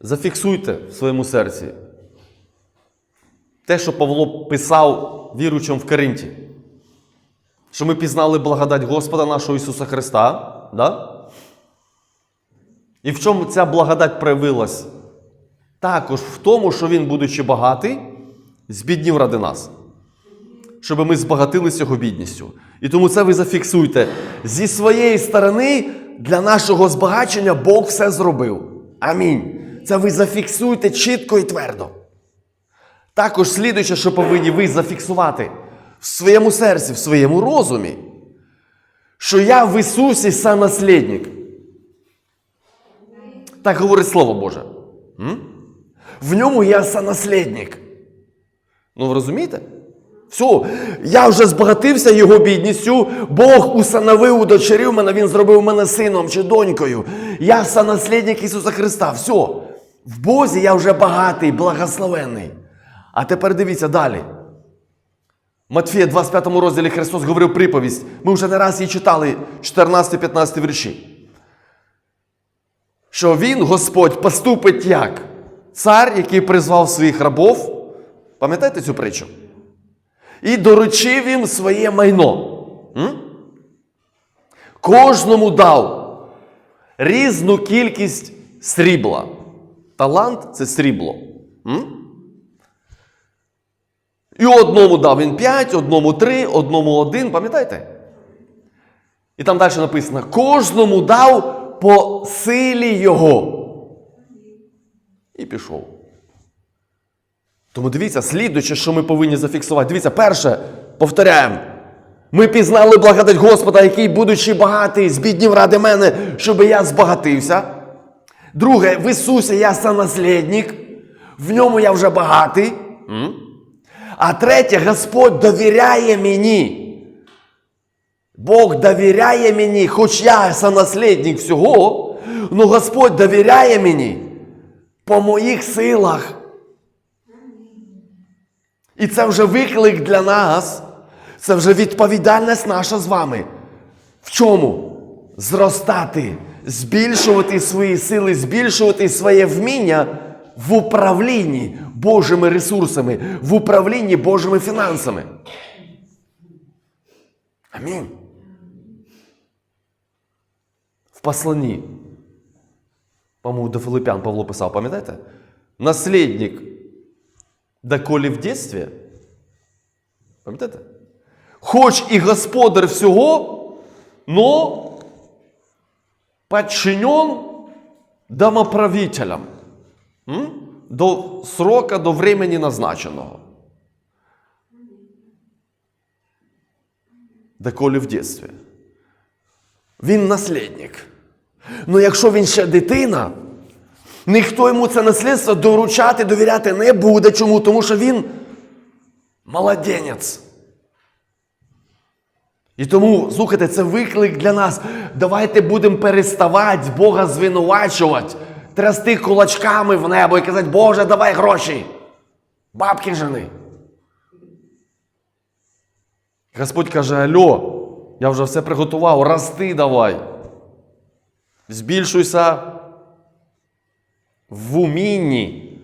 Зафіксуйте в своєму серці те, що Павло писав віруючим в Коринті. Що ми пізнали благодать Господа нашого Ісуса Христа. Да? І в чому ця благодать проявилась? Також в тому, що Він, будучи багатий, збіднів ради нас. Щоб ми збагатилися його бідністю. І тому це ви зафіксуйте. Зі своєї сторони для нашого збагачення Бог все зробив. Амінь. Це ви зафіксуйте чітко і твердо. Також слідуюче, що повинні ви зафіксувати в своєму серці, в своєму розумі, що я в Ісусі санаслідник. Так говорить Слово Боже. В ньому я санаслідник. Ну, ви розумієте? Все, я вже збагатився його бідністю, Бог усиновив, удочерив мене, Він зробив мене сином чи донькою. Я санаслідник Ісуса Христа. Все. В Бозі я вже багатий, благословений. А тепер дивіться далі. Матфія, 25 розділі Христос говорив приповість. Ми вже не раз її читали, 14-15 вірші. Що Він, Господь, поступить як цар, який призвав своїх рабов. Пам'ятаєте цю притчу? І доручив їм своє майно. М? Кожному дав різну кількість срібла. Талант це срібло. М? І одному дав він 5, одному 3, одному 1, пам'ятаєте? І там далі написано: кожному дав по силі його. І пішов. Тому дивіться, слідуюче, що ми повинні зафіксувати. Дивіться, перше, повторяємо. Ми пізнали благодать Господа, який, будучи багатий, збіднів ради мене, щоб я збагатився. Друге, в Ісусі я санаслідник, в ньому я вже багатий. А третє, Господь довіряє мені. Бог довіряє мені, хоч я санаслідник всього, але Господь довіряє мені по моїх силах. І це вже виклик для нас, це вже відповідальність наша з вами. В чому? Зростати, збільшувати свої сили, збільшувати своє вміння в управлінні Божими ресурсами, в управлінні Божими фінансами. Амінь. В посланні, по-моєму, до Филиппян Павло писав, пам'ятаєте? Наслідник доколі в дитинстві, пам'ятаєте? Хоч і господар всього, но подчинен домоправителям. До срока, до времени назначеного. Доколі в дитинстві. Він наслідник. Ну якщо він ще дитина, ніхто йому це наслідство доручати, довіряти не буде. Чому? Тому що він молоденець. І тому, слухайте, це виклик для нас. Давайте будемо переставати Бога звинувачувати, трясти кулачками в небо і казати, Боже, давай гроші. Бабки жени. Господь каже: Альо, я вже все приготував, рости давай. Збільшуйся в умінні,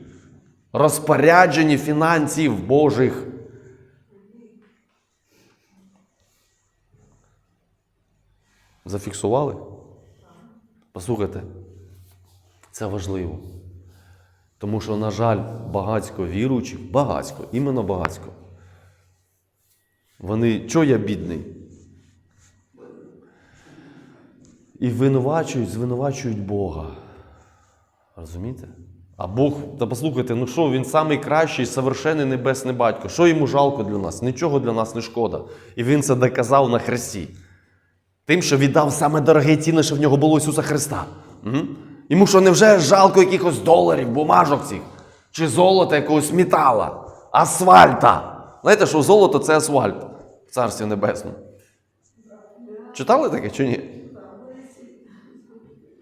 розпорядженні фінансів Божих. Зафіксували? Послухайте, це важливо. Тому що, на жаль, багацько віруючих, багацько, іменно багацько. Вони, чого я бідний? І винувачують, звинувачують Бога. Розумієте? А Бог, та послухайте, ну що, він самий кращий, совершенний небесний батько. Що йому жалко для нас? Нічого для нас не шкода. І він це доказав на хресті. Тим, що віддав саме дороге ціни, що в нього було Ісуса Христа. Угу. Йому що невже жалко якихось доларів, бумажок цих, чи золота якогось метала, асфальта. Знаєте, що золото це асфальт в Царстві Небесному. Читали таке чи ні?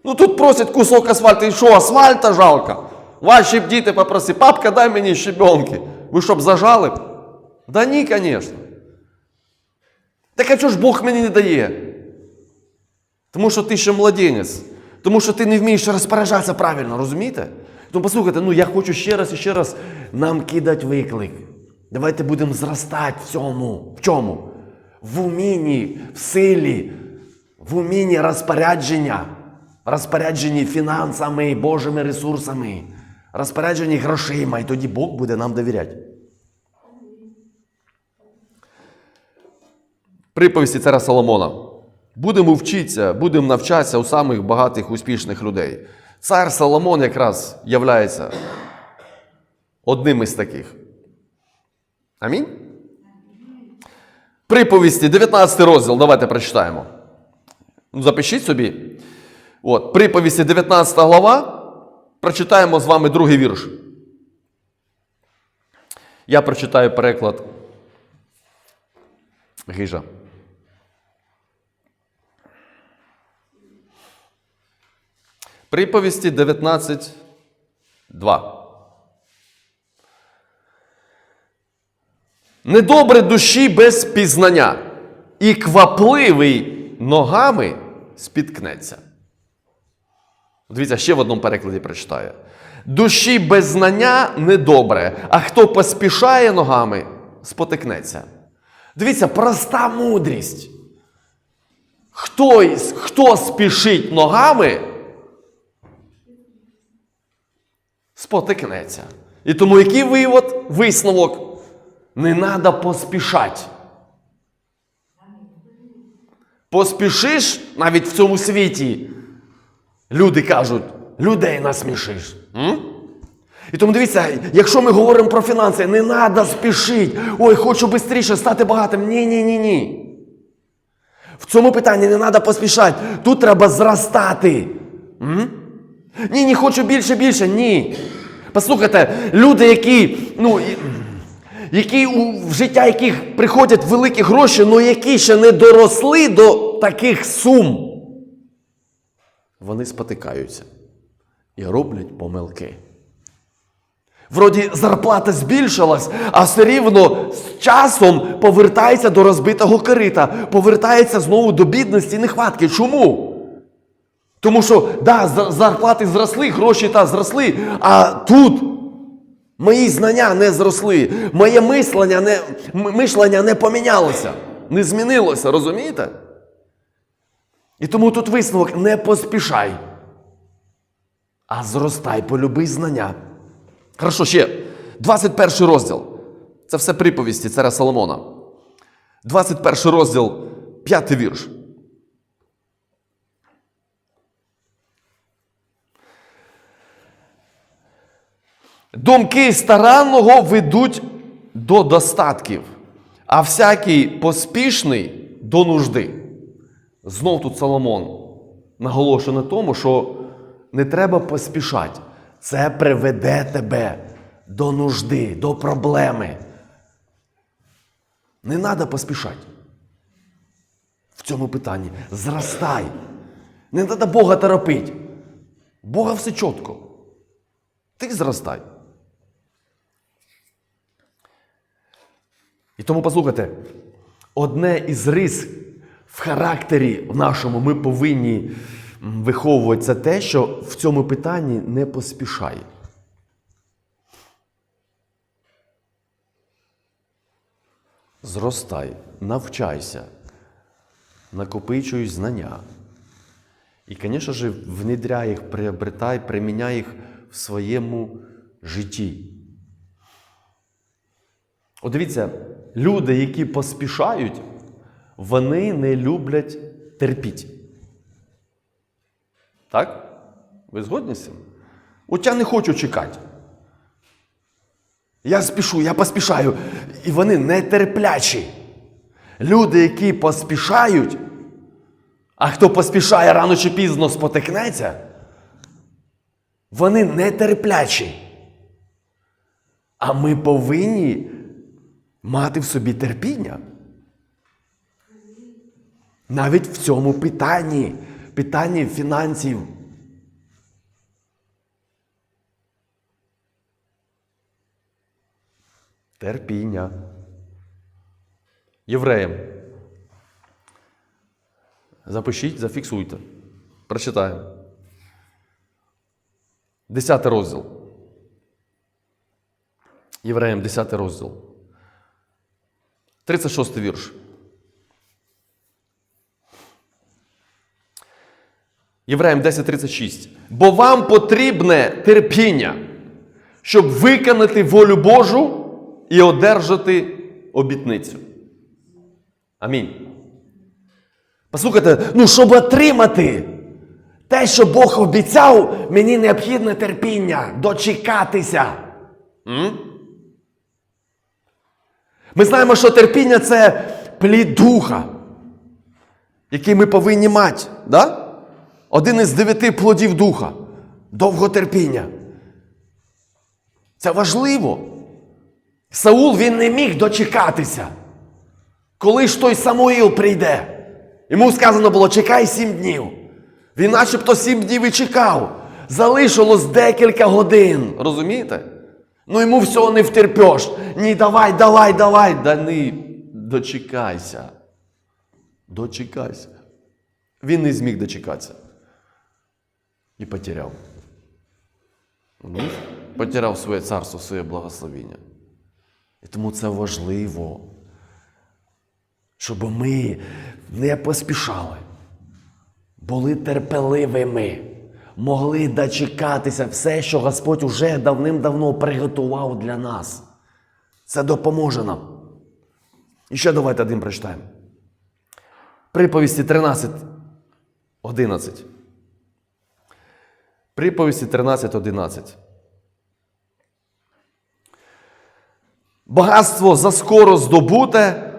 Ну тут просять кусок асфальту. І що, асфальта жалко? Ваші б діти попроси, папка, дай мені щебенки. Ви щоб зажали? Да ні, звісно. Так а чого ж Бог мені не дає? Тому що ти ще младенець. Тому що ти не вмієш розпоряджатися правильно, розумієте? Тому послухайте, ну я хочу ще раз і ще раз нам кидати виклик. Давайте будемо зростати в цьому. В чому? В умінні, в силі, в умінні розпорядження, розпорядженні фінансами, Божими ресурсами, розпорядженні грошима, і тоді Бог буде нам довіряти. Приповісті царя Соломона. Будемо вчитися, будемо навчатися у самих багатих успішних людей. Цар Соломон якраз являється одним із таких. Амінь. Приповісті, 19 розділ. Давайте прочитаємо. Ну, Запишіть собі. От, приповісті, 19 глава. Прочитаємо з вами другий вірш. Я прочитаю переклад Гижа. Приповісті 19.2. Недобре душі без пізнання, і квапливий ногами спіткнеться. Дивіться, ще в одному перекладі прочитаю. Душі без знання недобре, а хто поспішає ногами, спотикнеться. Дивіться, проста мудрість. Хто, хто спішить ногами, спотикнеться. І тому який вивод, висновок? Не треба поспішати. Поспішиш навіть в цьому світі. Люди кажуть, людей насмішиш. М? І тому дивіться, якщо ми говоримо про фінанси, не треба спішити. Ой, хочу швидше стати багатим. Ні, ні, ні, ні. В цьому питанні не треба поспішати. Тут треба зростати. М? Ні, не хочу більше, більше. Ні. Послухайте, люди, які, ну, які у, в життя яких приходять великі гроші, але які ще не доросли до таких сум, вони спотикаються і роблять помилки. Вроді зарплата збільшилась, а все рівно з часом повертається до розбитого корита, повертається знову до бідності і нехватки. Чому? Тому що, да, зарплати зросли, гроші та зросли, а тут мої знання не зросли, моє мислення не, мишлення не помінялося, не змінилося, розумієте? І тому тут висновок не поспішай, а зростай, полюби знання. Хорошо, ще 21 розділ. Це все приповісті царя Соломона. 21 розділ, 5 вірш. Думки старанного ведуть до достатків, а всякий поспішний до нужди. Знов тут Соломон наголошує на тому, що не треба поспішати. Це приведе тебе до нужди, до проблеми. Не треба поспішати. В цьому питанні зростай. Не треба Бога торопити. Бога все чітко. Ти зростай. І тому послухайте, одне із рис в характері в нашому ми повинні виховувати це те, що в цьому питанні не поспішай. Зростай, навчайся, накопичуй знання. І, звісно ж, внедряй їх, приобретай, приміняй їх в своєму житті. От дивіться, люди, які поспішають, вони не люблять терпіть. Так? Ви згодні з цим? От я не хочу чекати. Я спішу, я поспішаю. І вони нетерплячі. Люди, які поспішають, а хто поспішає рано чи пізно спотикнеться, вони нетерплячі. А ми повинні мати в собі терпіння. Навіть в цьому питанні, питанні фінансів. Терпіння. Євреям. Запишіть, зафіксуйте. Прочитаємо. Десятий розділ. Євреям 10 розділ. 36 вірш. Євреям 10.36. Бо вам потрібне терпіння, щоб виконати волю Божу і одержати обітницю. Амінь. Послухайте, ну щоб отримати те, що Бог обіцяв, мені необхідне терпіння, дочекатися. М? Ми знаємо, що терпіння це плід духа, який ми повинні мати. Да? Один із дев'яти плодів духа. Довготерпіння. Це важливо. Саул він не міг дочекатися. Коли ж той Самуїл прийде, йому сказано було, чекай сім днів. Він начебто сім днів і чекав. Залишилось декілька годин. Розумієте? Ну йому всього не втерпеш. Ні, давай, давай, давай. Да не дочекайся. Дочекайся. Він не зміг дочекатися. І потеряв. Розумієш? Потеряв своє царство, своє благословіння. І тому це важливо, щоб ми не поспішали, були терпеливими, могли дочекатися все, що Господь уже давним-давно приготував для нас. Це допоможе нам. І ще давайте один прочитаємо. Приповісті 13, 11. Приповісті 13, 11. Багатство заскоро здобуте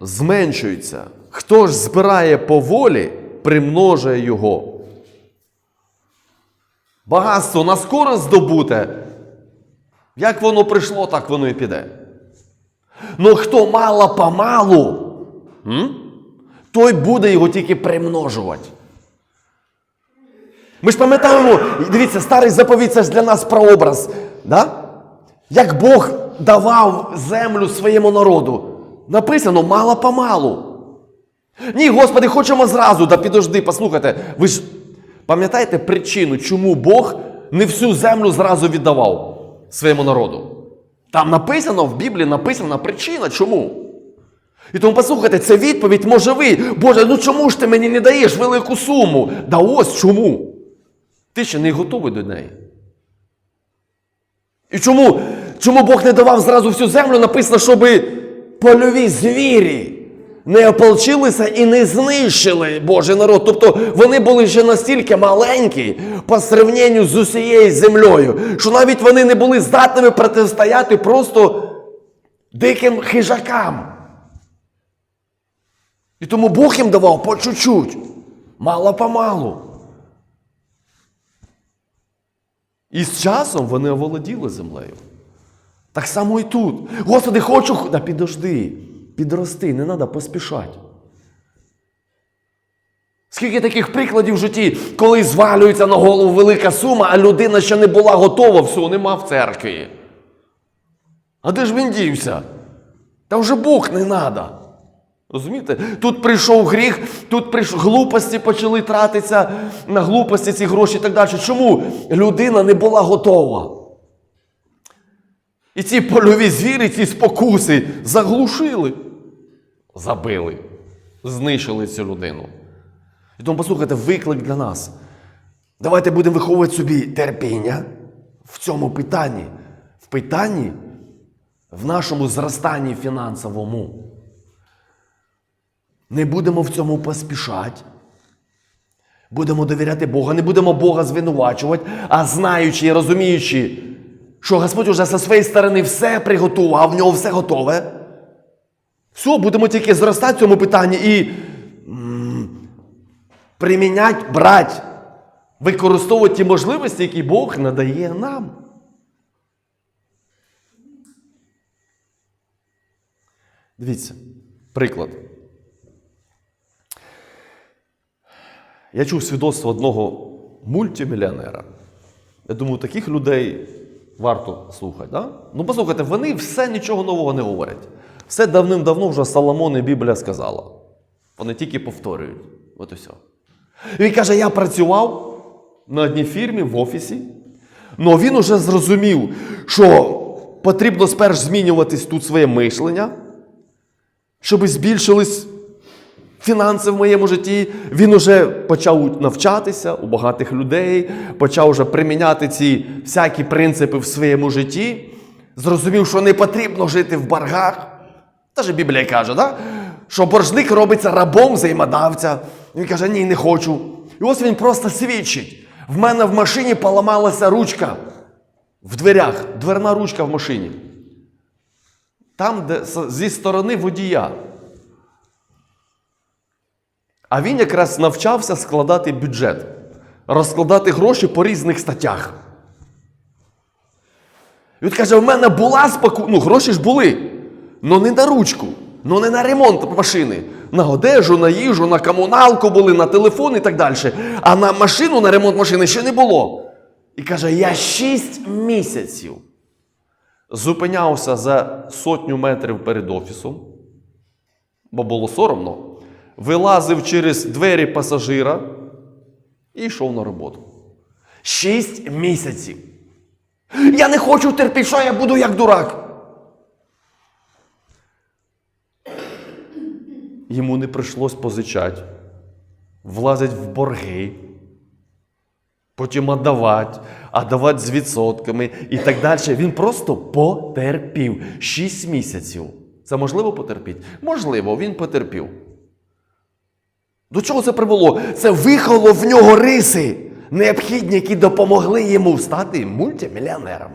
зменшується. Хто ж збирає поволі, примножує його. Багатство наскоро здобуте. Як воно прийшло, так воно і піде. Ну хто мало помалу, той буде його тільки примножувати. Ми ж пам'ятаємо, дивіться, старий заповідь це ж для нас прообраз. Да? Як Бог давав землю своєму народу. Написано мало помалу. Ні, Господи, хочемо зразу, да підожди, послухайте. Ви ж пам'ятаєте причину, чому Бог не всю землю зразу віддавав своєму народу? Там написано в Біблії написана причина, чому. І тому послухайте, це відповідь може ви. Боже, ну чому ж ти мені не даєш велику суму? Да ось чому. Ти ще не готовий до неї. І чому, чому Бог не давав зразу всю землю, написано, щоб польові звірі не ополчилися і не знищили Божий народ. Тобто вони були ще настільки маленькі по сравненню з усією землею, що навіть вони не були здатними протистояти просто диким хижакам. І тому Бог їм давав по чуть-чуть, мало-помалу. І з часом вони оволоділи землею. Так само і тут. Господи, хочу. Да підожди, підрости, не треба поспішати. Скільки таких прикладів в житті, коли звалюється на голову велика сума, а людина ще не була готова, все, нема в церкві. А де ж він дівся? Та вже Бог не треба. Розумієте? Тут прийшов гріх, тут прийшов глупості почали тратитися на глупості ці гроші і так далі. Чому людина не була готова? І ці польові звірі, ці спокуси заглушили, Забили, знищили цю людину. І тому послухайте, виклик для нас. Давайте будемо виховувати собі терпіння в цьому питанні. В питанні, в нашому зростанні фінансовому. Не будемо в цьому поспішати. Будемо довіряти Богу, не будемо Бога звинувачувати, а знаючи і розуміючи, що Господь уже зі своєї сторони все приготував, в нього все готове. Все, будемо тільки зростати в цьому питанні і приміняти, брати, використовувати ті можливості, які Бог надає нам. Дивіться, приклад. Я чув свідоцтво одного мультимільйонера. Я думаю, таких людей варто слухати. Да? Ну, послухайте, вони все нічого нового не говорять. Все давним-давно вже Соломон і Біблія сказала. Вони тільки повторюють. От і все. І він каже: я працював На одній фірмі в офісі. але він уже зрозумів, що потрібно сперш змінюватись тут своє мишлення, щоб збільшились фінанси в моєму житті. Він уже почав навчатися у багатих людей, почав уже приміняти ці всякі принципи в своєму житті. Зрозумів, що не потрібно жити в боргах. Та ж Біблія каже, да? що боржник робиться рабом взаємодавця. Він каже, ні, не хочу. І ось він просто свідчить. В мене в машині поламалася ручка. В дверях, дверна ручка в машині. Там, де зі сторони водія. А він якраз навчався складати бюджет, розкладати гроші по різних статтях. І Він каже: в мене була споку... ну гроші ж були. Ну не на ручку, ну не на ремонт машини. На одежу, на їжу, на комуналку були, на телефон і так далі. А на машину, на ремонт машини ще не було. І каже: я 6 місяців зупинявся за сотню метрів перед офісом, бо було соромно, вилазив через двері пасажира і йшов на роботу. Шість місяців. Я не хочу терпіти, що я буду як дурак. Йому не прийшлось позичати, влазить в борги, потім отдавати, а давати з відсотками і так далі. Він просто потерпів. Шість місяців. Це можливо потерпіти? Можливо, він потерпів. До чого це привело? Це вихоло в нього риси, необхідні, які допомогли йому стати мультимільйонером.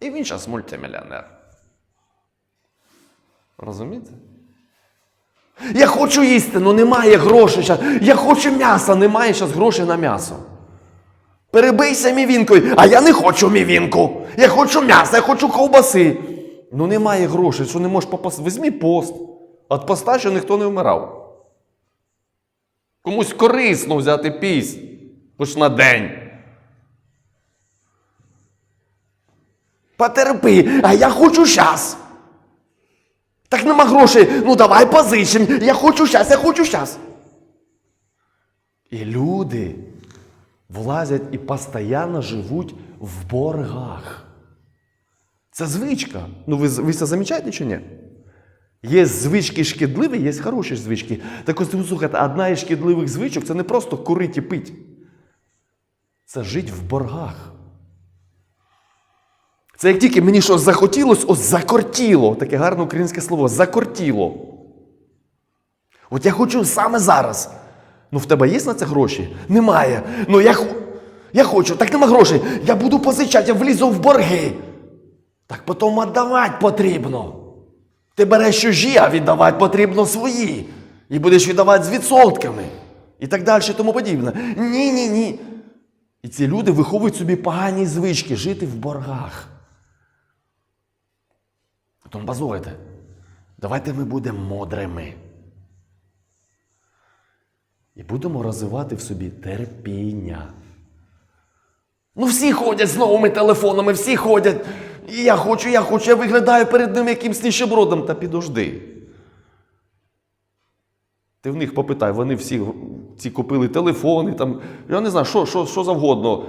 І він зараз мультимільйонер. Розумієте? Я хочу їсти, але немає грошей. щас. Я хочу м'яса, немає зараз грошей на м'ясо. Перебийся мівінкою, а я не хочу мівінку. Я хочу м'яса, я хочу ковбаси. Ну немає грошей, що не можеш попасти. Візьмі пост. От поста ще ніхто не вмирав. Комусь корисно взяти піст, хоч на день. Потерпи, а я хочу щас. Так нема грошей. Ну давай позичим. Я хочу щас, я хочу щас. І люди влазять і постійно живуть в боргах. Це звичка. Ну ви, ви це замічаєте чи ні? Є звички шкідливі, є хороші звички. Так ось слухайте, одна із шкідливих звичок це не просто курити і пити. Це жити в боргах. Це як тільки мені щось захотілось, ось закортіло. Таке гарне українське слово закортіло. От я хочу саме зараз. Ну, в тебе є на це гроші? Немає. Ну я, я хочу, так нема грошей. Я буду позичати, я влізу в борги. Так потім віддавати потрібно. Ти береш чужі, а віддавати потрібно свої. І будеш віддавати з відсотками. І так далі, тому подібне. Ні, ні, ні. І ці люди виховують собі погані звички жити в боргах. Потім базуйте. Давайте ми будемо мудрими. І будемо розвивати в собі терпіння. Ну, всі ходять з новими телефонами, всі ходять. І я хочу, я хочу, я виглядаю перед ним якимсь ніщебродом. Та підожди. Ти в них попитай, вони всі ці купили телефони, там, я не знаю, що, що, що завгодно.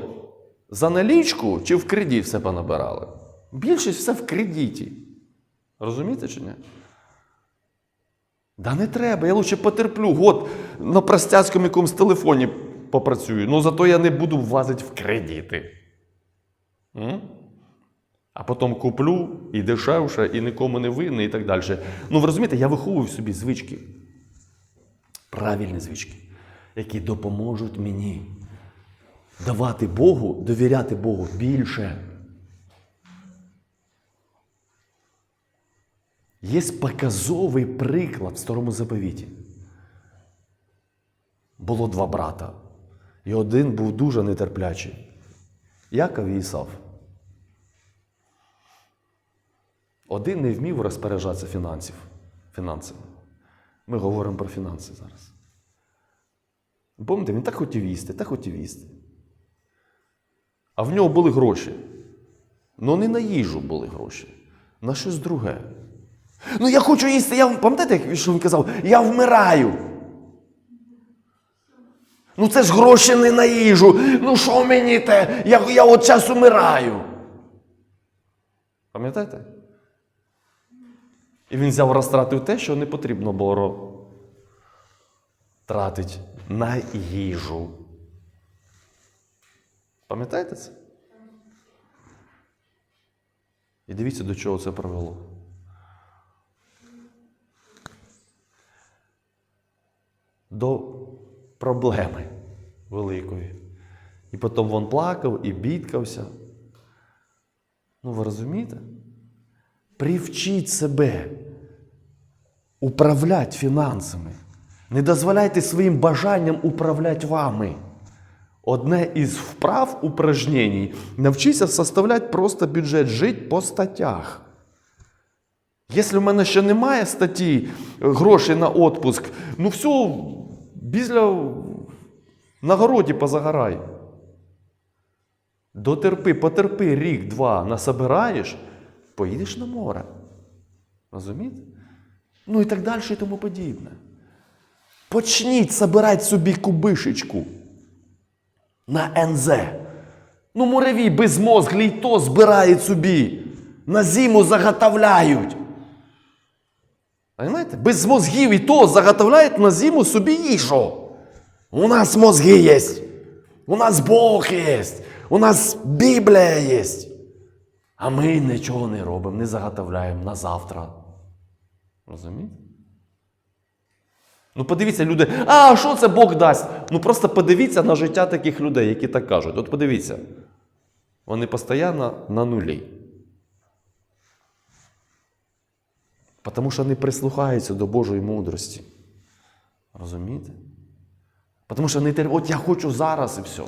За налічку чи в кредит все понабирали? Більшість все в кредиті. Розумієте чи ні? Да не треба, я лучше потерплю. Год на простяцькому якомусь телефоні попрацюю. Ну зато я не буду влазити в кредити. М? А потім куплю і дешевше, і нікому не винний, і так далі. Ну ви розумієте, я виховую в собі звички. Правильні звички, які допоможуть мені давати Богу, довіряти Богу більше. Є показовий приклад в старому заповіті. Було два брата, і один був дуже нетерплячий. Яков і Ісав. Один не вмів розпоряджатися фінансів, фінансами. Ми говоримо про фінанси зараз. Пам'ятаєте, він так хотів їсти, так хотів їсти. А в нього були гроші. Ну не на їжу були гроші, на щось друге. Ну я хочу їсти, я пам'ятаєте, що він казав? Я вмираю. Ну це ж гроші не на їжу. Ну що мені те? Я, я от час умираю. Пам'ятаєте? І він взяв розтратив те, що не потрібно було тратити на їжу. Пам'ятаєте це? І дивіться, до чого це привело. До проблеми великої. І потім він плакав і бідкався. Ну, ви розумієте? Привчіть себе управляти фінансами. Не дозволяйте своїм бажанням управляти вами. Одне із вправ упражнень навчися составляти просто бюджет, жити по статтях. Якщо в мене ще немає статті грошей на відпуск, ну все, після на городі позагорай. Дотерпи, потерпи рік-два, насобираєш, поїдеш на море. Розумієте? Ну і так далі і тому подібне. Почніть собирати собі кубишечку на НЗ. Ну, муравій безмозглі й то збирають собі. На зиму заготовляють. Понимаєте? Без мозгів і то заготовляють на зиму собі їжу. У нас мозги є. У нас Бог є. У нас Біблія є. А ми нічого не робимо, не заготовляємо на завтра. Розумієте? Ну, подивіться, люди, а що це Бог дасть? Ну просто подивіться на життя таких людей, які так кажуть. От подивіться. Вони постійно на нулі. Тому що вони прислухаються до Божої мудрості. Розумієте? Тому що вони тер- от я хочу зараз і все.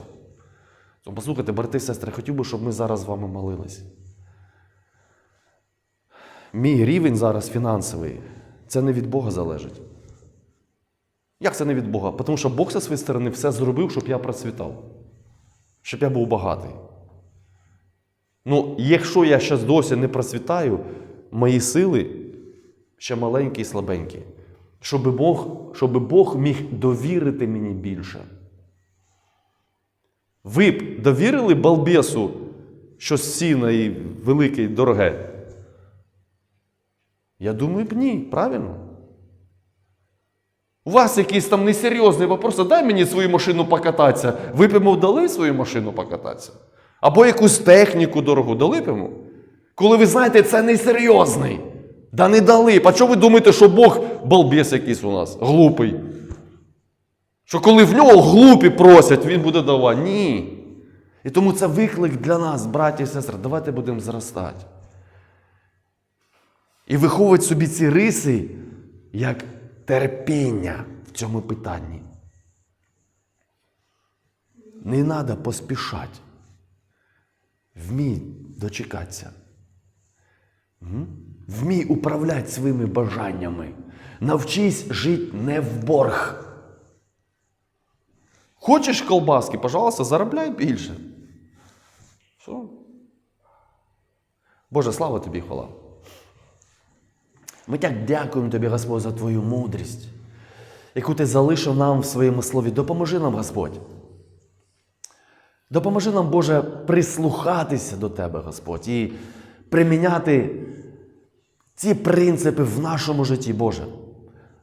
То послухайте, брати і сестри, хотів би, щоб ми зараз з вами молились. Мій рівень зараз фінансовий, це не від Бога залежить. Як це не від Бога? Тому що Бог зі своєї сторони все зробив, щоб я процвітав, щоб я був багатий. Ну, якщо я зараз досі не процвітаю, мої сили ще маленькі і слабенькі. Щоб Бог, щоб Бог міг довірити мені більше. Ви б довірили балбесу щось сіна і велике і дороге? Я думаю, б ні, правильно? У вас якийсь там несерйозний вопрос, а дай мені свою машину покататися. Ви б йому дали свою машину покататися? Або якусь техніку дорогу дали б йому? Коли ви знаєте, це несерйозний. Да не дали. А чого ви думаєте, що Бог балбес якийсь у нас, глупий? Що коли в нього глупі просять, він буде давати? Ні. І тому це виклик для нас, браті і сестри. Давайте будемо зростати. І виховувати собі ці риси як терпіння в цьому питанні. Не треба поспішати. Вмій дочекатися. Вмій управляти своїми бажаннями. Навчись жити не в борг. Хочеш колбаски, пожалуйста, заробляй більше. Що? Боже, слава тобі хвала. Ми так дякуємо тобі, Господь, за твою мудрість, яку ти залишив нам в своєму слові. Допоможи нам, Господь. Допоможи нам, Боже, прислухатися до Тебе, Господь, і приміняти ці принципи в нашому житті, Боже.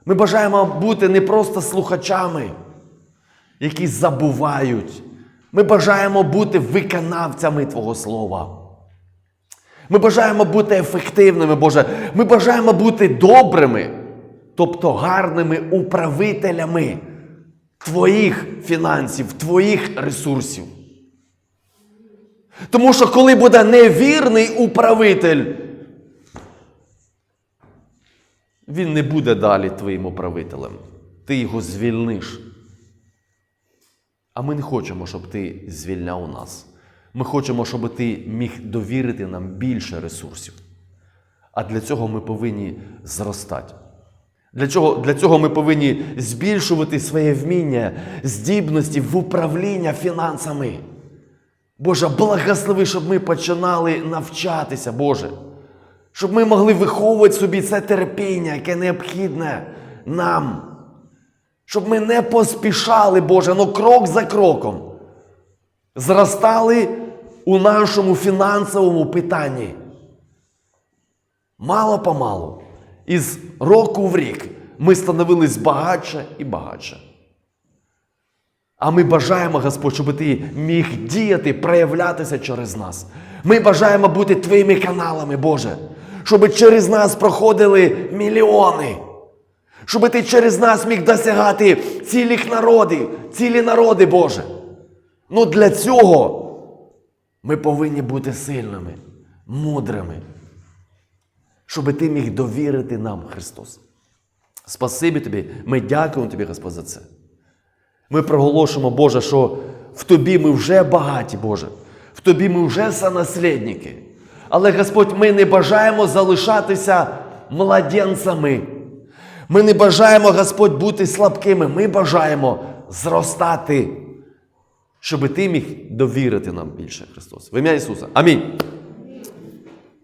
Ми бажаємо бути не просто слухачами, які забувають. Ми бажаємо бути виконавцями Твого Слова. Ми бажаємо бути ефективними, Боже. Ми бажаємо бути добрими, тобто гарними управителями Твоїх фінансів, Твоїх ресурсів. Тому що коли буде невірний управитель, він не буде далі твоїм управителем. Ти його звільниш. А ми не хочемо, щоб ти звільняв нас. Ми хочемо, щоб ти міг довірити нам більше ресурсів. А для цього ми повинні зростати. Для цього, для цього ми повинні збільшувати своє вміння, здібності в управління фінансами. Боже, благослови, щоб ми починали навчатися, Боже. Щоб ми могли виховувати собі це терпіння, яке необхідне нам. Щоб ми не поспішали, Боже, ну крок за кроком. Зростали у нашому фінансовому питанні. мало помалу, із року в рік, ми становились багатше і багатше. А ми бажаємо, Господь, щоб ти міг діяти, проявлятися через нас. Ми бажаємо бути твоїми каналами, Боже, щоб через нас проходили мільйони. Щоб ти через нас міг досягати цілих народів, цілі народи, Боже. Ну для цього ми повинні бути сильними, мудрими, щоб ти міг довірити нам, Христос. Спасибі тобі, ми дякуємо тобі, Господь, за це. Ми проголошуємо, Боже, що в Тобі ми вже багаті, Боже. В Тобі ми вже сонаслідники. Але, Господь, ми не бажаємо залишатися младенцями. Ми не бажаємо, Господь, бути слабкими. Ми бажаємо зростати, щоб Ти міг довірити нам більше, Христос. В ім'я Ісуса. Амінь.